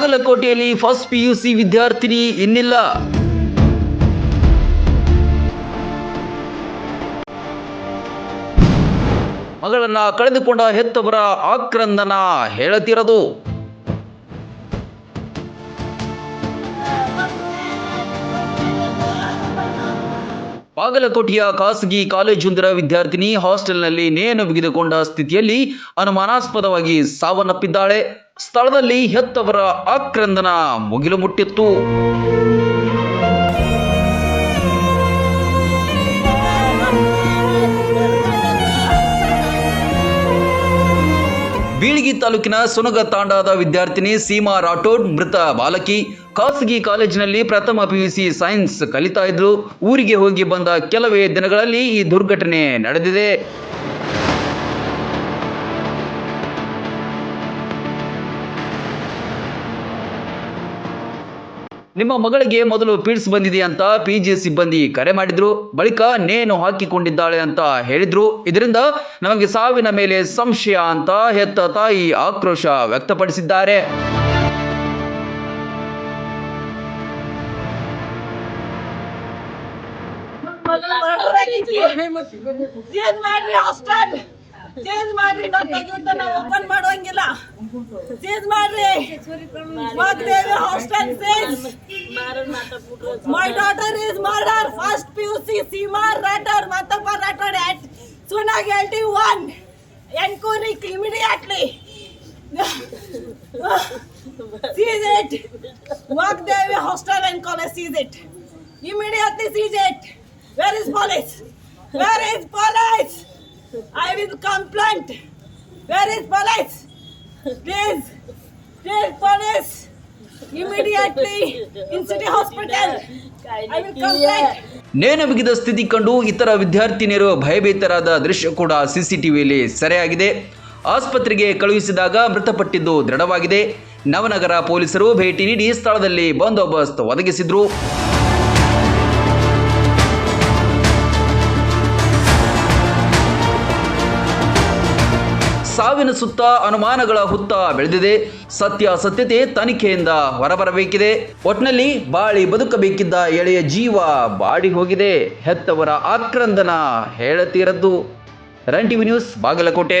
ಬಾಗಲಕೋಟೆಯಲ್ಲಿ first PUC ವಿದ್ಯಾರ್ಥಿನಿ ಇನ್ನಿಲ್ಲ. ಮಗಳನ್ನ ಕಳೆದುಕೊಂಡ ಹೆತ್ತವರ ಆಕ್ರಂದನ ಹೇಳತಿರದು. ಬಾಗಲಕೋಟೆಯ ಖಾಸಗಿ ಕಾಲೇಜೊಂದರ ವಿದ್ಯಾರ್ಥಿನಿ ಹಾಸ್ಟೆಲ್ನಲ್ಲಿ ನೇಣು ಬಿಗಿದುಕೊಂಡ ಸ್ಥಿತಿಯಲ್ಲಿ ಅನುಮಾನಾಸ್ಪದವಾಗಿ ಸಾವನ್ನಪ್ಪಿದ್ದಾಳೆ. ಸ್ಥಳದಲ್ಲಿ ಹೆತ್ತವರ ಆಕ್ರಂದನ ಮುಗಿಲು ಮುಟ್ಟಿತ್ತು. ಬೀಳಿಗಿ ತಾಲೂಕಿನ ಸುನಗ ತಾಂಡಾದ ವಿದ್ಯಾರ್ಥಿನಿ ಸೀಮಾ ರಾಠೋಡ್, ಮೃತ ಬಾಲಕಿ ಖಾಸಗಿ ಕಾಲೇಜಿನಲ್ಲಿ ಪ್ರಥಮ ಪಿಯುಸಿ ಸೈನ್ಸ್ ಕಲಿತಾ ಇದ್ರು ಊರಿಗೆ ಹೋಗಿ ಬಂದ ಕೆಲವೇ ದಿನಗಳಲ್ಲಿ ಈ ದುರ್ಘಟನೆ ನಡೆದಿದೆ. ನಿಮ್ಮ ಮಗಳಿಗೆ ಮೊದಲು ಪೀಡ್ಸ್ ಬಂದಿದೆ ಅಂತ ಪಿ ಜಿ ಸಿಬ್ಬಂದಿ ಕರೆ ಮಾಡಿದ್ರು. ಬಳಿಕ ನೇಣು ಹಾಕಿಕೊಂಡಿದ್ದಾಳೆ ಅಂತ ಹೇಳಿದ್ರು. ಇದರಿಂದ ನಮಗೆ ಸಾವಿನ ಮೇಲೆ ಸಂಶಯ ಅಂತ ಹೆತ್ತ ತಾಯಿ ಆಕ್ರೋಶ ವ್ಯಕ್ತಪಡಿಸಿದ್ದಾರೆ. ಚೇಂಜ್ ಮಾಡ್ರಿ ಚೇಂಜ್ ಮಾಡ್ರಿ ನಾವು ನಾವು ಓಪನ್ ಮಾಡೋಂಗಿಲ್ಲ ಚೇಂಜ್ ಮಾಡ್ರಿ Vagdevi hostel change my daughter is murder first P U C Seema Rathod Mattappa Rathod at Sunag LT one enquiry immediately seize it Vagdevi hostel and college seize it immediately seize it where is police where is police I will complaint where is police please please police! Immediately in city hospital. I will complaint ನೇಣು ಬಿಗಿದ ಸ್ಥಿತಿ ಕಂಡು ಇತರ ವಿದ್ಯಾರ್ಥಿನಿಯರು ಭಯಭೀತರಾದ ದೃಶ್ಯ ಕೂಡ ಸಿಸಿಟಿವಿಯಲ್ಲಿ ಸೆರೆಯಾಗಿದೆ. ಆಸ್ಪತ್ರೆಗೆ ಕಳುಹಿಸಿದಾಗ ಮೃತಪಟ್ಟಿದ್ದು ದೃಢವಾಗಿದೆ. ನವನಗರ ಪೊಲೀಸರು ಭೇಟಿ ನೀಡಿ ಸ್ಥಳದಲ್ಲಿ ಬಂದೋಬಸ್ತ್ ಒದಗಿಸಿದ್ರು. ಸಾವಿನ ಸುತ್ತ ಅನುಮಾನಗಳ ಹುತ್ತ ಬೆಳೆದಿದೆ. ಸತ್ಯಾಸತ್ಯತೆ ತನಿಖೆಯಿಂದ ಹೊರಬರಬೇಕಿದೆ. ಒಟ್ನಲ್ಲಿ ಬಾಳಿ ಬದುಕಬೇಕಿದ್ದ ಎಳೆಯ ಜೀವ ಬಾಡಿ ಹೋಗಿದೆ. ಹೆತ್ತವರ ಆಕ್ರಂದನ ಹೇಳತೀರದ್ದು. Run TV news Bagalkote.